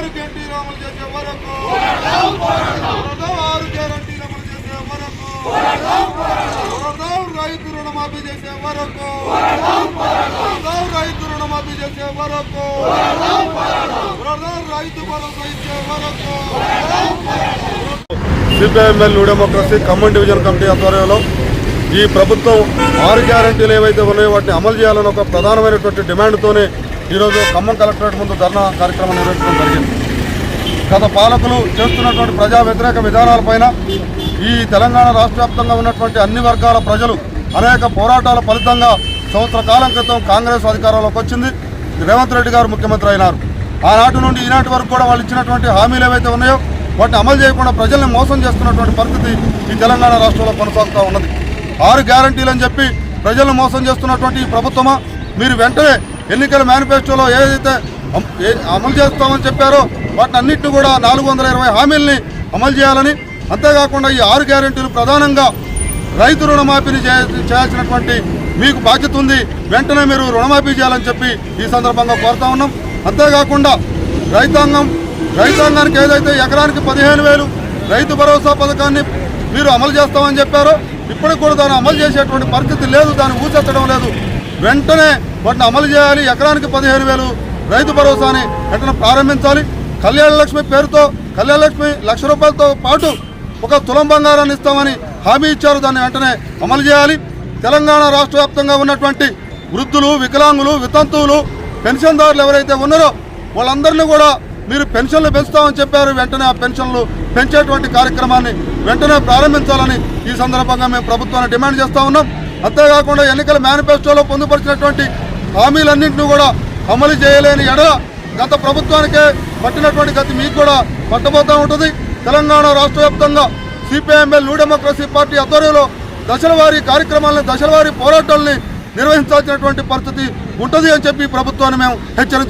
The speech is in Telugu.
ఆరు గ్యారంటీలు అమలు చేసే వరకు. ఆరు గ్యారంటీలు అమలు చేసే వరకు. రైతు రుణమాఫీ చేసే వరకు. రైతు రుణమాఫీ చేసే వరకు. రైతు భరోసా ఇచ్చే వరకు. CPI ML new democracy Khammam division committee ఆధ్వర్యంలో ఈ ప్రభుత్వం ఆరు గ్యారంటీలు ఏవైతే ఉన్నాయో వాటిని అమలు చేయాలని ఒక ప్రధానమైనటువంటి డిమాండ్తోనే ఈరోజు ఖమ్మం కలెక్టరేట్ ముందు ధర్నా కార్యక్రమం నిర్వహించడం జరిగింది. గత పాలకులు చేస్తున్నటువంటి ప్రజా వ్యతిరేక విధానాలపైన ఈ తెలంగాణ రాష్ట్ర వ్యాప్తంగా ఉన్నటువంటి అన్ని వర్గాల ప్రజలు అనేక పోరాటాల ఫలితంగా సంవత్సర కాలం క్రితం కాంగ్రెస్ అధికారంలోకి వచ్చింది. రేవంత్ రెడ్డి గారు ముఖ్యమంత్రి అయినారు. ఆనాటి నుండి ఈనాటి వరకు కూడా వాళ్ళు ఇచ్చినటువంటి హామీలు ఏవైతే ఉన్నాయో వాటిని అమలు చేయకుండా ప్రజల్ని మోసం చేస్తున్నటువంటి పరిస్థితి ఈ తెలంగాణ రాష్ట్రంలో కొనసాగుతూ ఉన్నది. ఆరు గ్యారంటీలు అని చెప్పి ప్రజలను మోసం చేస్తున్నటువంటి ఈ ప్రభుత్వమా? మీరు వెంటనే ఎన్నికల మేనిఫెస్టోలో ఏదైతే ఏ- అమలు చేస్తామని చెప్పారో వాటిని అన్నింటినీ కూడా నాలుగు వందల ఇరవై హామీల్ని అమలు చేయాలని. అంతేకాకుండా ఈ ఆరు గ్యారెంటీలు ప్రధానంగా రైతు రుణమాఫీని చేయ- చేయాల్సినటువంటి మీకు బాధ్యత ఉంది. వెంటనే మీరు రుణమాఫీ చేయాలని చెప్పి ఈ సందర్భంగా కోరుతా ఉన్నాం. అంతేకాకుండా రైతాంగం రైతాంగానికి ఏదైతే ఎకరానికి పదిహేను వేలు రైతు భరోసా పథకాన్ని మీరు అమలు చేస్తామని చెప్పారో ఇప్పటికి కూడా దాన్ని అమలు చేసేటువంటి పరిస్థితి లేదు దాన్ని ఊచెత్తడం లేదు. వెంటనే వాటిని అమలు చేయాలి. ఎకరానికి పదిహేను వేలు రైతు భరోసాని వెంటనే ప్రారంభించాలి. కళ్యాణ లక్ష్మి పేరుతో కళ్యాణ లక్ష్మి లక్ష రూపాయలతో పాటు ఒక తులం బంగారాన్ని ఇస్తామని హామీ ఇచ్చారు. దాన్ని వెంటనే అమలు చేయాలి. తెలంగాణ రాష్ట్ర ఉన్నటువంటి వృద్ధులు వికలాంగులు వితంతువులు పెన్షన్దారులు ఎవరైతే ఉన్నారో వాళ్ళందరినీ కూడా మీరు పెన్షన్లు పెంచుతామని చెప్పారు. వెంటనే ఆ పెన్షన్లు పెంచేటువంటి కార్యక్రమాన్ని వెంటనే ప్రారంభించాలని ఈ సందర్భంగా మేము ప్రభుత్వాన్ని డిమాండ్ చేస్తా ఉన్నాం. అంతేకాకుండా ఎన్నికల మేనిఫెస్టోలో పొందుపరిచినటువంటి హామీలన్నింటినీ కూడా అమలు చేయలేని ఎడ గత ప్రభుత్వానికే పట్టినటువంటి గతి మీకు కూడా పట్టబోతూ ఉంటుంది. తెలంగాణ రాష్ట్ర వ్యాప్తంగా సిపిఐఎంఎల్ న్యూ డెమోక్రసీ పార్టీ ఆధ్వర్యంలో దశలవారి కార్యక్రమాలను దశల పోరాటాలని నిర్వహించాల్సినటువంటి పరిస్థితి ఉంటుంది అని చెప్పి ప్రభుత్వాన్ని మేము హెచ్చరించాం